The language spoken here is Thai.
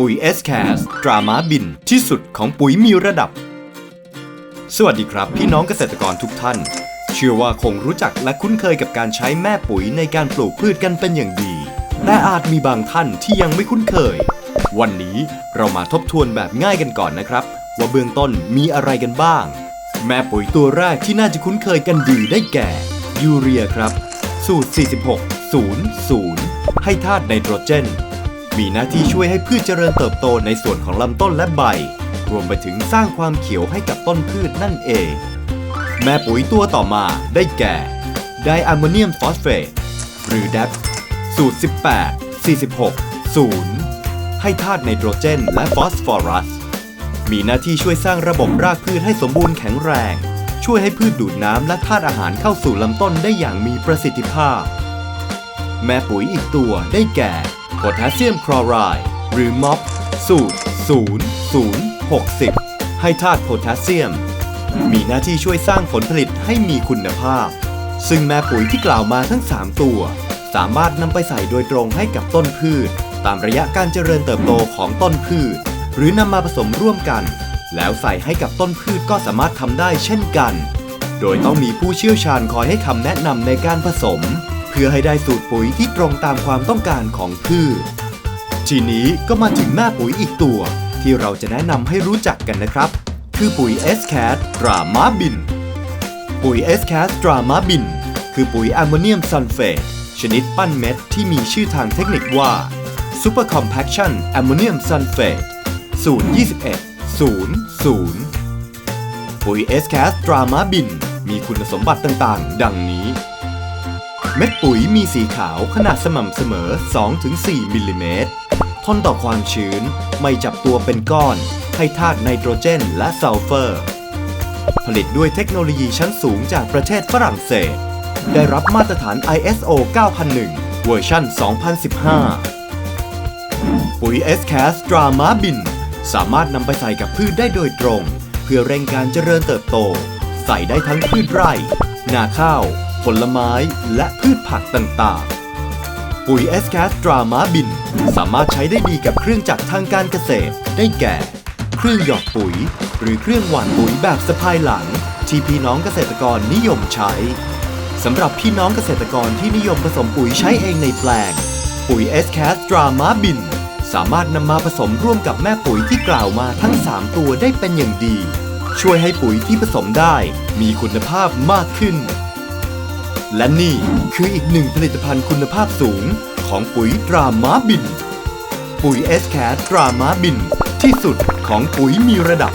ปุ๋ย s c a s ตราม้าบินที่สุดของปุ๋ยมีระดับ สวัสดีครับ พี่น้องเกษตรกรทุกท่าน เชื่อว่าคงรู้จักและคุ้นเคยกับการใช้แม่ปุ๋ยในการปลูกพืชกันเป็นอย่างดี แต่อาจมีบางท่านที่ยังไม่คุ้นเคย วันนี้เรามาทบทวนแบบง่ายกันก่อนนะครับ ว่าเบื้องต้นมีอะไรกันบ้าง แม่ปุ๋ยตัวแรกที่น่าจะคุ้นเคยกันดีได้แก่ ยูเรียครับ สูตร 46 00 ให้ธาตุไนโตรเจน มีหน้าที่ช่วยให้พืชเจริญเติบโตในส่วนของลำต้นและใบ รวมไปถึงสร้างความเขียวให้กับต้นพืชนั่นเอง แม่ปุ๋ยตัวต่อมาได้แก่ไดอะโมเนียมฟอสเฟตหรือ DAP สูตร 18 46 0 ให้ธาตุไนโตรเจนและฟอสฟอรัส มีหน้าที่ช่วยสร้างระบบรากพืชให้สมบูรณ์แข็งแรง ช่วยให้พืชดูดน้ำและธาตุอาหารเข้าสู่ลำต้นได้อย่างมีประสิทธิภาพ แม่ปุ๋ยอีกตัวได้แก่ พแทสเซียมคลอไรด์หรือม็อบสูตร 0060 ให้ธาตุโพแทสเซียม มีหน้าที่ช่วยสร้างผลผลิตให้มีคุณภาพ ซึ่งแม่ปุ๋ยที่กล่าวมาทั้ง 3 ตัว สามารถนำไปใส่โดยตรงให้กับต้นพืช ตามระยะการเจริญเติบโตของต้นพืช หรือนำมาผสมร่วมกัน แล้วใส่ให้กับต้นพืชก็สามารถทำได้เช่นกัน โดยต้องมีผู้เชี่ยวชาญคอยให้คำแนะนำในการผสม พื่อให้ได้สูตรปุ๋ยที่ตรงตามความต้องการของพืช ทีนี้ก็มาถึงแม่ปุ๋ยอีกตัว ที่เราจะแนะนำให้รู้จักกันนะครับ คือปุ๋ย s c a t ตรามาบิน ปุ๋ย s c a t ตรามาบิน คือปุ๋ยแอมโมเนียมซัลเฟตชนิดปั้นเม็ดที่มีชื่อทางเทคนิคว่า Super Compaction Ammonium Sulfate สูตร21 00 ปุ๋ย s c a t ตรามาบิน มีคุณสมบัติต่างๆ ดังนี้ เม็ดปุ๋ยมีสีขาวขนาดสม่ำเสมอ 2-4 มิลลิเมตร ทนต่อความชื้น ไม่จับตัวเป็นก้อน ให้ธาตุไนโตรเจนและซัลเฟอร์ ผลิตด้วยเทคโนโลยีชั้นสูงจากประเทศฝรั่งเศส ได้รับมาตรฐาน ISO 9001 เวอร์ชัน2015 ปุ๋ย s c a s ตรามาบิน สามารถนำไปใส่กับพืชได้โดยตรง เพื่อเร่งการเจริญเติบโต ใส่ได้ทั้งพืชไร่ นาข้าว ผลไม้ และพืชผักต่างๆ ปุ๋ย s c a s ตรามาบิน สามารถใช้ได้ดีกับเครื่องจักรทางการเกษตร ได้แก่ เครื่องหยอดปุ๋ย หรือเครื่องหว่านปุ๋ยแบบสะพายหลัง ที่พี่น้องเกษตรกรนิยมใช้สำหรับพี่น้องเกษตรกรที่นิยมผสมปุ๋ยใช้เองในแปลง ปุ๋ย s c a s ตรามาบิน สามารถนำมาผสมร่วมกับแม่ปุ๋ยที่กล่าวมาทั้ง 3 ตัวได้เป็นอย่างดี ช่วยให้ปุ๋ยที่ผสมได้มีคุณภาพมากขึ้น และนี่คืออีกหนึ่งผลิตภัณฑ์คุณภาพสูงของปุ๋ยตราม้าบิน ปุ๋ยเอสแคตราม้าบิน ที่สุดของปุ๋ยมีระดับ